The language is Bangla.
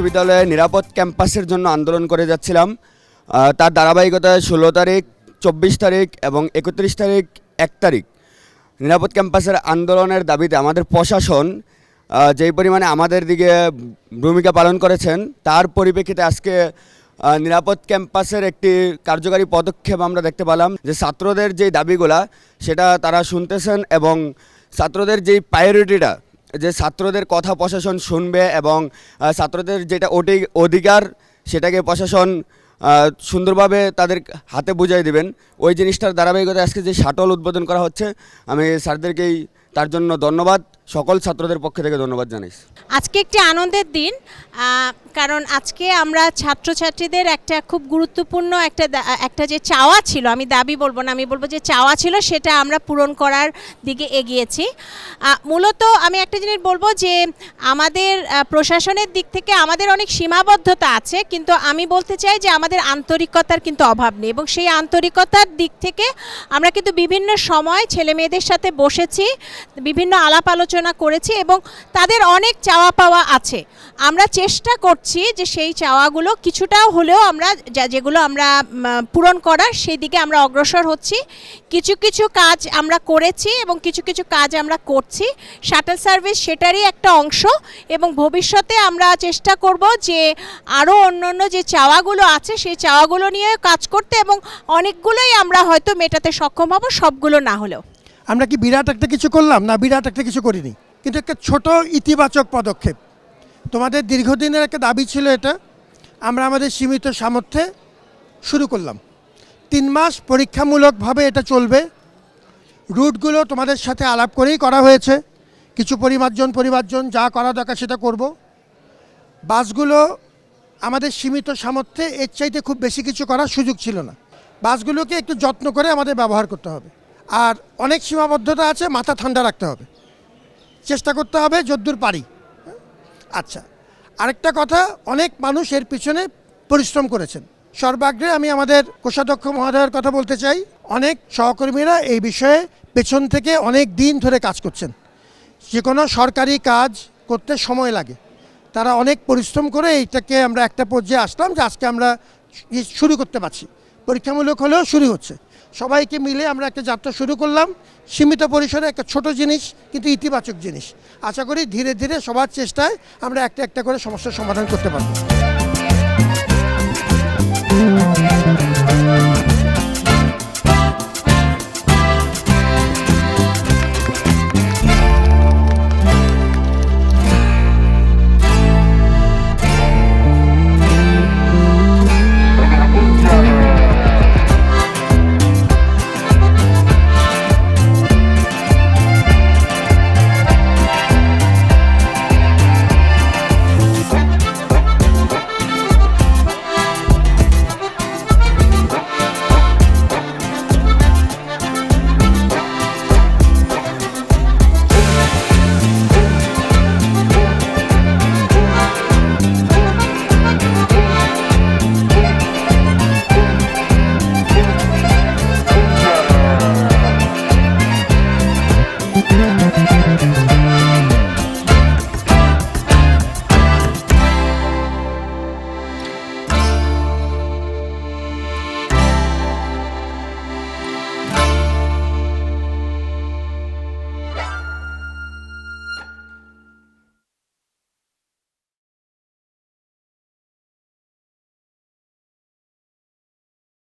বিশ্ববিদ্যালয়ে নিরাপদ ক্যাম্পাসের জন্য আন্দোলন করে যাচ্ছিলাম। তার ধারাবাহিকতায় ষোলো তারিখ, চব্বিশ তারিখ এবং একত্রিশ তারিখ, এক তারিখ। নিরাপদ ক্যাম্পাসের আন্দোলনের দাবিতে আমাদের প্রশাসন যেই পরিমাণে আমাদের দিকে ভূমিকা পালন করেছেন, তার পরিপ্রেক্ষিতে আজকে নিরাপদ ক্যাম্পাসের একটি কার্যকারী পদক্ষেপ আমরা দেখতে পেলাম যে ছাত্রদের যেই দাবিগুলা, সেটা তারা শুনতেছেন এবং ছাত্রদের যেই প্রায়োরিটিটা যে ছাত্রদের কথা প্রশাসন শুনবে এবং ছাত্রদের যেটা ওটি- অধিকার সেটাকে প্রশাসন সুন্দরভাবে তাদের হাতে বুঝাই দিবেন। ওই জিনিসটার ধারাবাহিকতা আজকে যে শাটল উদ্বোধন করা হচ্ছে, আমি স্যারদেরকেই তার জন্য ধন্যবাদ। সকল ছাত্রদের পক্ষ থেকে ধন্যবাদ জানাই আজকে একটি আনন্দের দিন কারণ আজকে আমরা ছাত্রছাত্রীদের একটা খুব গুরুত্বপূর্ণ একটা একটা যে চাওয়া ছিল, আমি দাবি বলব না, আমি বলব যে চাওয়া ছিল সেটা আমরা পূরণ করার দিকে এগিয়েছি। মূলত আমি একটা জিনিস বলব যে আমাদের প্রশাসনের দিক থেকে আমাদের অনেক সীমাবদ্ধতা আছে, কিন্তু আমি বলতে চাই যে আমাদের আন্তরিকতার কিন্তু অভাব নেই এবং সেই আন্তরিকতার দিক থেকে আমরা কিন্তু বিভিন্ন সময় ছেলে মেয়েদের সাথে বসেছি, বিভিন্ন আলাপ আলোচনা করেছি এবং তাদের অনেক চাওয়া পাওয়া আছে। আমরা চেষ্টা করছি যে সেই চাওয়াগুলো কিছুটা হলেও আমরা যেগুলো আমরা পূরণ করার সেই দিকে আমরা অগ্রসর হচ্ছি। কিছু কিছু কাজ আমরা করেছি এবং কিছু কিছু কাজ আমরা করছি। শাটল সার্ভিস সেটারই একটা অংশ এবং ভবিষ্যতে আমরা চেষ্টা করব যে আরও অন্য অন্য যে চাওয়াগুলো আছে সেই চাওয়াগুলো নিয়ে কাজ করতে এবং অনেকগুলোই আমরা হয়তো মেটাতে সক্ষম হব, সবগুলো না হলেও। আমরা কি বিরাট একটা কিছু করলাম? না, বিরাট একটা কিছু করিনি। কিন্তু একটা ছোট ইতিবাচক পদক্ষেপ। তোমাদের দীর্ঘদিনের একটা দাবি ছিল এটা। আমরা আমাদের সীমিত সামর্থ্যে শুরু করলাম। তিন মাস পরীক্ষামূলকভাবে এটা চলবে। রুটগুলো তোমাদের সাথে আলাপ করেই করা হয়েছে। কিছু পরিমার্জন পরিমার্জন, যা করা দরকার সেটা করব। বাসগুলো আমাদের সীমিত সামর্থ্যে এর চাইতে খুব বেশি কিছু করার সুযোগ ছিল না। বাসগুলোকে একটু যত্ন করে আমাদের ব্যবহার করতে হবে। আর অনেক সীমাবদ্ধতা আছে, মাথা ঠান্ডা রাখতে হবে। চেষ্টা করতে হবে যদ্দূর পারি। আচ্ছা আরেকটা কথা, অনেক মানুষ এর পিছনে পরিশ্রম করেছেন। সর্বাগ্রে আমি আমাদের কোষাধ্যক্ষ মহোদয়ের কথা বলতে চাই, অনেক সহকর্মীরা এই বিষয়ে পেছন থেকে অনেক দিন ধরে কাজ করছেন। যে কোনো সরকারি কাজ করতে সময় লাগে। তারা অনেক পরিশ্রম করে এইটাকে আমরা একটা পর্যায়ে আসলাম যে আজকে আমরা শুরু করতে পারছি। পরীক্ষামূলক হলেও শুরু হচ্ছে। সবাইকে মিলে আমরা একটা যাত্রা শুরু করলাম। সীমিত পরিসরে একটা ছোট জিনিস, কিন্তু ইতিবাচক জিনিস। আশা করি ধীরে ধীরে সবার চেষ্টায় আমরা একটা একটা করে সমস্যার সমাধান করতে পারব।